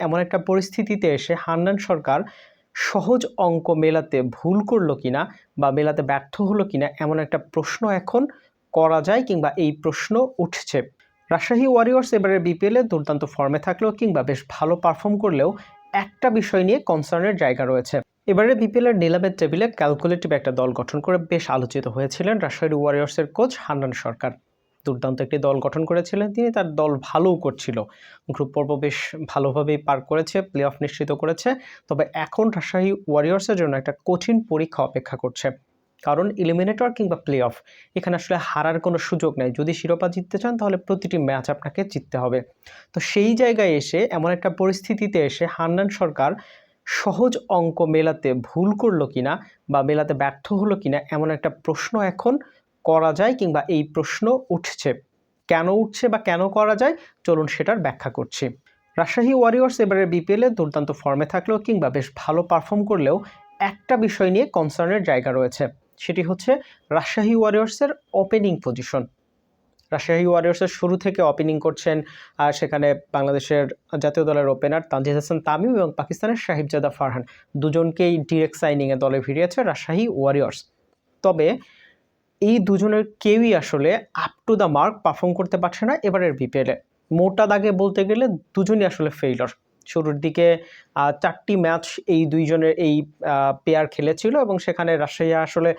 এমন একটা পরিস্থিতিতে এসে হান্নান সরকার সহজ অঙ্ক মেলাতে ভুল করল কিনা বা মেলাতে ব্যর্থ হলো কিনা এমন একটা প্রশ্ন এখন করা যায় কিংবা এই প্রশ্ন উঠছে। রাজশাহী ওয়ারিয়র্স এবারে বিপিএলে দুর্দান্ত ফর্মে থাকলেও কিংবা বেশ ভালো পারফর্ম করলেও একটা বিষয় নিয়ে কনসার্নের জায়গা রয়েছে। এবারে বিপিএলের নিলামের টেবিলে ক্যালকুলেটিভ একটা দল গঠন করে বেশ আলোচিত হয়েছিলেন রাজশাহী ওয়ারিয়র্সের কোচ হান্নান সরকার। দুর্দান্ত একটি দল গঠন করেছিলেন। তিনি তার দল ভালোও করছিল। গ্রুপ পর্ব বেশ ভালোভাবেই পার করেছে প্লে অফ নিশ্চিত করেছে। তবে এখন রাজশাহী ওয়ারিয়র্সের জন্য একটা কঠিন পরীক্ষা অপেক্ষা করছে। কারণ ইলিমিনেটর কিংবা প্লে অফ এখানে আসলে হারার কোনো সুযোগ নেই। যদি শিরোপা জিততে চান, তাহলে প্রতিটি ম্যাচ আপনাকে জিততে হবে। তো সেই জায়গায় এসে, এমন একটা পরিস্থিতিতে এসে হান্নান সরকার সহজ অঙ্ক মেলাতে ভুল করল কিনা বা মেলাতে ব্যর্থ হলো কিনা, এমন একটা প্রশ্ন এখন করা যায় কিংবা এই প্রশ্ন উঠছে। কেন উঠছে বা কেন করা যায়? চলুন সেটার ব্যাখ্যা করছি। রাজশাহী ওয়ারিয়র্স এবারে বিপিএলে দুর্দান্ত ফর্মে থাকলেও কিংবা বেশ ভালো পারফর্ম করলেও একটা বিষয় নিয়ে কনসার্নের জায়গা রয়েছে। সেটি হচ্ছে রাজশাহী ওয়ারিয়র্সের ওপেনিং পজিশন রাজশাহী ওয়ারিয়র্সের শুরু থেকে ওপেনিং করছেন আর সেখানে বাংলাদেশের জাতীয় দলের ওপেনার তানজিদ হাসান তামিম এবং পাকিস্তানের সাহিবজাদা ফারহান। দুজনকেই ডিরেক্ট সাইনিংয়ে দলে ভিড়িয়েছে রাজশাহী ওয়ারিয়র্স তবে এই দুজনের কেউই আসলে up to the mark perform করতে পারছে না এবারের বিপিএলে মোটা দাগে বলতে গেলে দুজনই আসলে ফেইলর শুরুর দিকে চারটি ম্যাচ এই দুইজনের এই পেয়ার খেলেছিল এবং সেখানে রাজশাহী আসলে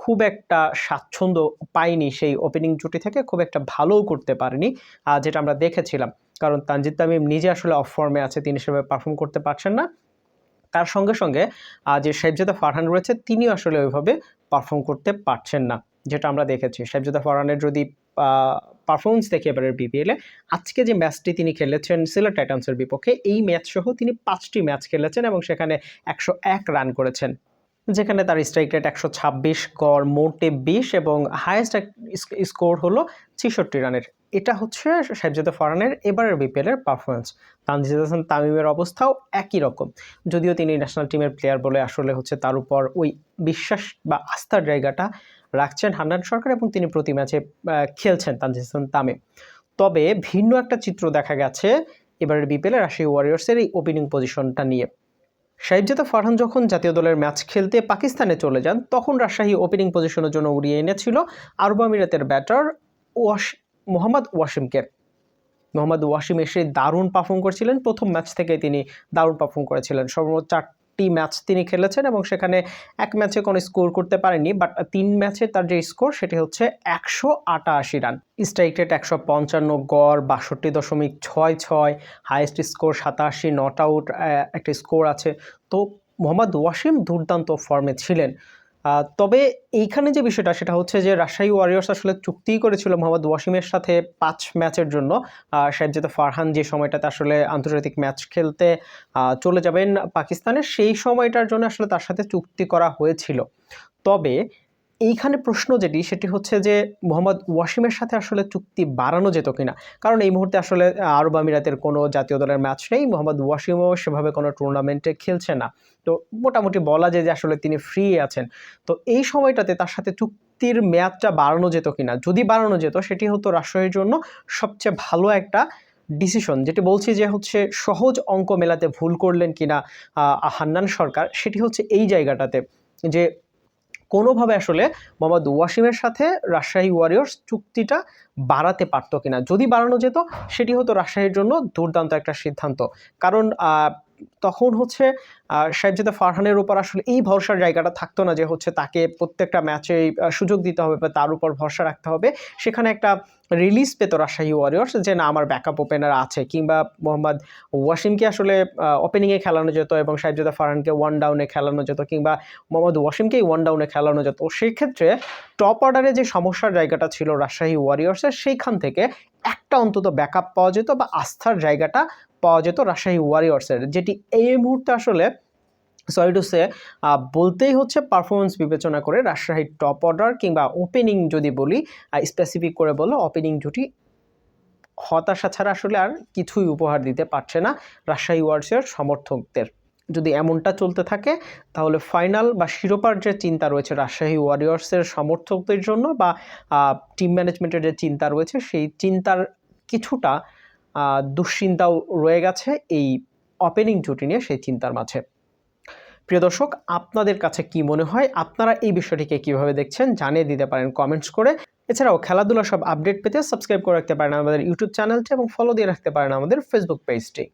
খুব একটা স্বাচ্ছন্দ্য পায়নি সেই ওপেনিং জুটি থেকে, খুব একটা ভালোও করতে পারেনি যেটা আমরা দেখেছিলাম। কারণ তানজিদ তামিম নিজে আসলে অফ ফর্মে আছে, তিনি সেভাবে পারফর্ম করতে পারছেন না। তার সঙ্গে সঙ্গে যে সাহেবজাদা ফারহান রয়েছে, তিনিও আসলে ওইভাবে পারফর্ম করতে পারছেন না। যেটা আমরা দেখেছি। সাহেবজাদা ফরানের যদি পারফরমেন্স দেখি এবারের বিপিএলে আজকে যে ম্যাচটি তিনি খেলেছেন সিলেট টাইটান্সের বিপক্ষে, এই ম্যাচ সহ তিনি পাঁচটি ম্যাচ খেলেছেন এবং সেখানে একশো এক রান করেছেন। যেখানে তার স্ট্রাইক রেট একশো ছাব্বিশ গড় মোটে বিশ এবং হায়েস্ট স্কোর হলো ছেষট্টি রানের। এটা হচ্ছে সাহেবজাদা ফরানের এবারের বিপিএলের পারফরমেন্স তানজিদ হাসান তামিমের অবস্থাও একই রকম। যদিও তিনি ন্যাশনাল টিমের প্লেয়ার বলে আসলে হচ্ছে তার উপর ওই বিশ্বাস বা আস্থার জায়গাটা রাখছেন হান্নান সরকার এবং তিনি প্রতি ম্যাচে খেলছেন তানজিদ তামিম। তবে ভিন্ন একটা চিত্র দেখা গেছে এবারের বিপিএলে রাজশাহী ওয়ারিয়র্সের এই ওপেনিং পজিশনটা নিয়ে। সাহিবজাদা ফারহান যখন জাতীয় দলের ম্যাচ খেলতে পাকিস্তানে চলে যান, তখন রাজশাহী ওপেনিং পজিশনের জন্য উড়িয়ে এনেছিল আরব আমিরাতের ব্যাটার ওয়াশ, মোহাম্মদ ওয়াসিমকে। মোহাম্মদ ওয়াসিম এসে দারুণ পারফর্ম করেছিলেন। প্রথম ম্যাচ থেকে তিনি দারুণ পারফর্ম করেছিলেন। সর্বমোট চারটি ম্যাচ তিনি খেলেছেন এবং সেখানে এক ম্যাচে কোনো স্কোর করতে পারেনি বাট তিন ম্যাচে তার যে স্কোর সেটি হচ্ছে একশো আটাশি রান। স্ট্রাইক রেট একশো পঞ্চান্ন, গড় বাষট্টি দশমিক ছয় ছয়, হাইয়েস্ট স্কোর সাতাশি, নট আউট একটা স্কোর আছে। তো মোহাম্মদ ওয়াসিম দুর্দান্ত ফর্মে ছিলেন। তবে এইখানে যে বিষয়টা, সেটা হচ্ছে যে রাজশাহী ওয়ারিয়ার্স আসলে চুক্তি করেছিল মোহাম্মদ ওয়াসিমের সাথে পাঁচ ম্যাচের জন্য। সাহেবজাদা ফারহান যে সময়টাতে আসলে আন্তর্জাতিক ম্যাচ খেলতে চলে যাবেন পাকিস্তানে সেই সময়টার জন্য আসলে তার সাথে চুক্তি করা হয়েছিল। তবে এইখানে প্রশ্ন যেটি, সেটি হচ্ছে যে মোহাম্মদ ওয়াসিমের সাথে আসলে চুক্তি বাড়ানো যেত কিনা? কারণ এই মুহূর্তে আসলে আরব আমিরাতের কোনো জাতীয় দলের ম্যাচ নেই, মোহাম্মদ ওয়াসিমও সেভাবে কোনো টুর্নামেন্টে খেলছে না। তো মোটামুটি বলা যায় যে আসলে তিনি ফ্রি আছেন। তো এই সময়টাতে তার সাথে চুক্তির মেয়াদটা বাড়ানো যেত কিনা? যদি বাড়ানো যেত, সেটি হতো রাষ্ট্রের জন্য সবচেয়ে ভালো একটা ডিসিশন যেটি বলছি যে হচ্ছে সহজ অঙ্ক মেলাতে ভুল করলেন কিনা হান্নান সরকার, সেটি হচ্ছে এই জায়গাটাতে যে কোনোভাবে আসলে মোহাম্মদ ওয়াসিমের সাথে রাজশাহী ওয়ারিয়র্স চুক্তিটা বাড়াতে পারতো কিনা? যদি বাড়ানো যেত, সেটি হতো রাজশাহীর জন্য দুর্দান্ত একটা সিদ্ধান্ত। কারণ তখন হচ্ছে সাহেবজাদা ফারহানের উপর আসলে এই ভরসার জায়গাটা থাকতো না যে হচ্ছে তাকে প্রত্যেকটা ম্যাচে সুযোগ দিতে হবে বা তার উপর ভরসা রাখতে হবে। সেখানে একটা রিলিজ পেত রাজশাহী ওয়ারিয়র্স যে, না, আমার ব্যাকআপ ওপেনার আছে। কিংবা মোহাম্মদ ওয়াসিমকে আসলে ওপেনিংয়ে খেলানো যেত এবং সাহেবজাদা ফারহানকে ওয়ান ডাউনে খেলানো যেত কিংবা মোহাম্মদ ওয়াসিমকেই ওয়ান ডাউনে খেলানো যেত। সেক্ষেত্রে টপ অর্ডারে যে সমস্যার জায়গাটা ছিল রাজশাহী ওয়ারিয়র্সের সেইখান থেকে একটা অন্তত ব্যাকআপ পাওয়া যেত বা আস্থার জায়গাটা পাওয়া যেত রাজশাহী ওয়ারিয়র্সের যেটি এই মুহূর্তে আসলে সরি টু সে বলতেই হচ্ছে পারফরমেন্স বিবেচনা করে রাজশাহীর টপ অর্ডার কিংবা ওপেনিং যদি বলি স্পেসিফিক করে বলো ওপেনিং জুটি হতাশা ছাড়া আসলে আর কিছুই উপহার দিতে পারছে না রাজশাহী ওয়ার্সের সমর্থকদের। যদি এমনটা চলতে থাকে, তাহলে ফাইনাল বা শিরোপার যে চিন্তা রয়েছে রাজশাহী ওয়ারিয়র্সের সমর্থকদের জন্য বা টিম ম্যানেজমেন্টের যে চিন্তা রয়েছে, সেই চিন্তার কিছুটা দুশ্চিন্তাও রয়ে গেছে এই ওপেনিং জুটি নিয়ে সেই চিন্তার মাঝে। প্রিয় দর্শক, আপনাদের কাছে কি মনে হয়? আপনারা এই বিষয়টিকে কীভাবে দেখছেন? জানিয়ে দিতে পারেন কমেন্টস করে। এছাড়াও খেলাধুলা সব আপডেট পেতে সাবস্ক্রাইব করে রাখতে পারেন আমাদের ইউটিউব চ্যানেলটি এবং ফলো দিয়ে রাখতে পারেন আমাদের ফেসবুক পেজটি